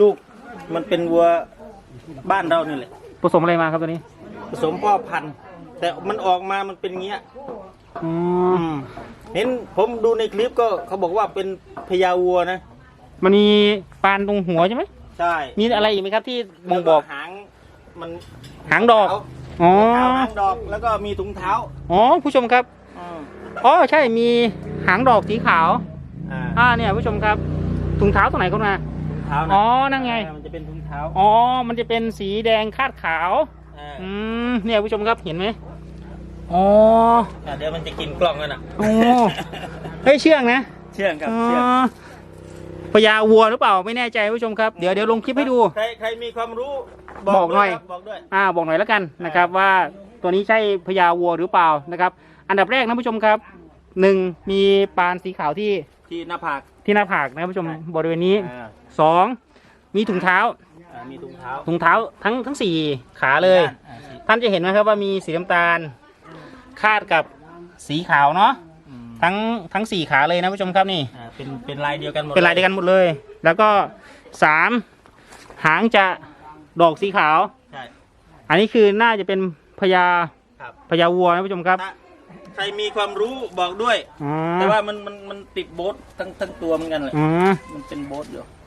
ลูกมันเป็นวัวบ้านเรานี่แหละ ผสมอะไรมาครับตัวนี้ผสมพ่อพันธุ์ แต่มันออกมามันเป็นอย่างเงี้ยอ๋ออืม เห็นผมดูในคลิปก็เขาบอกว่าเป็นพญาวัวนะ มันมีปานตรงหัวใช่ไหมใช่มีอะไรอีกไหมครับที่บ่งบอก แล้วหางมันหางดอกเท้าอ๋อเท้าหางดอกแล้วก็มีถุงเท้าอ๋อ ผู้ชมครับ อืมอ๋อ ใช่ มีหางดอกสีขาว อ่า อ่า เนี่ย ผู้ชมครับ ถุงเท้าตรงไหนเข้ามาถุง เท้านะอ๋อนั่นไง มันจะเป็นถุงเท้าอ๋อ มันจะเป็นสีแดงคาดขาวอ่าอืม เนี่ยผู้ชมครับเห็นไหมอ๋อ อ่าเดี๋ยวมันจะกินกล้องกันอะโอ้ เฮ้ยเชื่องนะเชื่องครับอ๋อเชื่องพญาวัวหรือเปล่าไม่แน่ใจผู้ชมครับ เดี๋ยวเดี๋ยวลงคลิปให้ดู ใครใครมีความรู้บอกหน่อย ด้วครับบอกด้วย อ่าบอกหน่อยแล้วกันนะครับว่าตัวนี้ใช่พญาวัวหรือเปล่านะครับ อันดับแรกนะผู้ชมครับหนึ่งมีปานสีขาวที่ที่หน้าผาก ที่หน้าผากนะครับผู้ชมบริเวณนี้ อ่า สองมีถุงเท้า อ่ามีถุงเท้าถุงเท้าทั้งทั้งสี่ขาเลย อ่าสีท่านจะเห็นไหมครับว่ามีสีน้ำตาล คาดกับสีขาวเนาะอืมทั้งทั้งสี่ขาเลยนะผู้ชมครับนี่ อ่าเป็นเป็นลายเดียวกันหมดเป็นลายเดียวกันหมดเลย แล้วก็สามหางจะดอกสีขาว ใช่ อันนี้คือน่าจะเป็นพญาครับ พญาวัวนะผู้ชมครับถ้าใครมีความรู้บอกด้วย อ๋อแต่ว่ามันมันมันติดโบ๊ททั้งทั้งตัวเหมือนกันเลย อ๋อ มันเป็นโบ๊ทอยู่